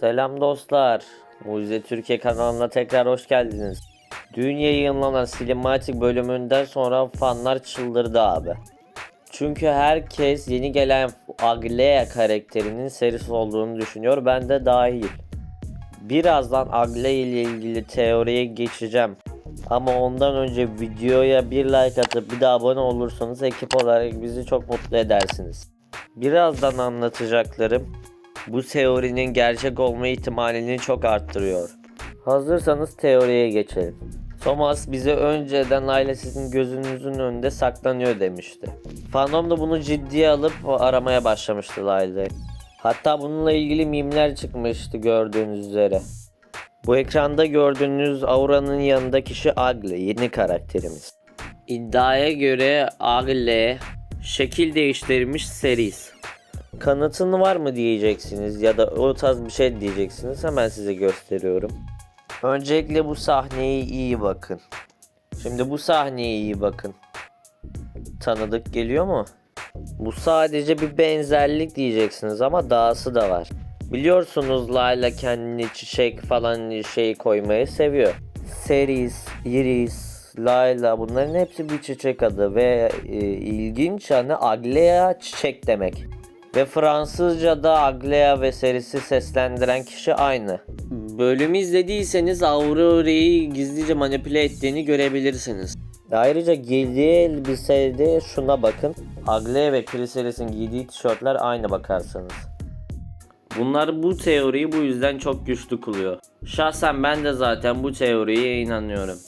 Selam dostlar. Mucize Türkiye kanalına tekrar hoş geldiniz. Dün yayınlanan sinematik bölümünden sonra fanlar çıldırdı abi. Çünkü herkes yeni gelen Aglea karakterinin serisi olduğunu düşünüyor. Ben de dahil. Birazdan Aglea ile ilgili teoriye geçeceğim. Ama ondan önce videoya bir like atıp bir de abone olursanız ekip olarak bizi çok mutlu edersiniz. Birazdan anlatacaklarım bu teorinin gerçek olma ihtimalini çok arttırıyor. Hazırsanız teoriye geçelim. Thomas bize önceden ailesinin gözünüzün önünde saklanıyor demişti. Fandom da bunu ciddiye alıp aramaya başlamıştı Layla'yı. Hatta bununla ilgili mimler çıkmıştı gördüğünüz üzere. Bu ekranda gördüğünüz auranın yanında kişi Agle, yeni karakterimiz. İddiaya göre Agle şekil değiştirmiş Seris. Kanıtın var mı diyeceksiniz ya da o tarz bir şey diyeceksiniz hemen size gösteriyorum. Öncelikle bu sahneye iyi bakın. Şimdi bu sahneye iyi bakın. Tanıdık geliyor mu? Bu sadece bir benzerlik diyeceksiniz ama dahası da var. Biliyorsunuz Layla kendini çiçek falan şey koymayı seviyor. Seris, Iris, Layla bunların hepsi bir çiçek adı ve e, ilginç hani Aglea çiçek demek. Ve Fransızca'da Aglea ve serisi seslendiren kişi aynı. Bölümü izlediyseniz Aurora'yı gizlice manipüle ettiğini görebilirsiniz. Ayrıca giydiği elbisede şuna bakın. Aglea ve Chrysalis'in giydiği tişörtler aynı bakarsanız. Bunlar bu teoriyi bu yüzden çok güçlü kılıyor. Şahsen ben de zaten bu teoriye inanıyorum.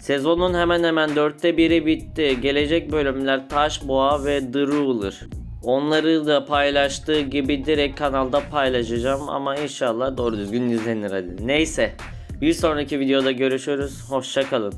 Sezonun hemen hemen dörtte biri bitti. Gelecek bölümler Taş Boğa ve The Ruler. Onları da paylaştığı gibi direkt kanalda paylaşacağım ama inşallah doğru düzgün izlenir hadi. Neyse bir sonraki videoda görüşürüz. Hoşçakalın.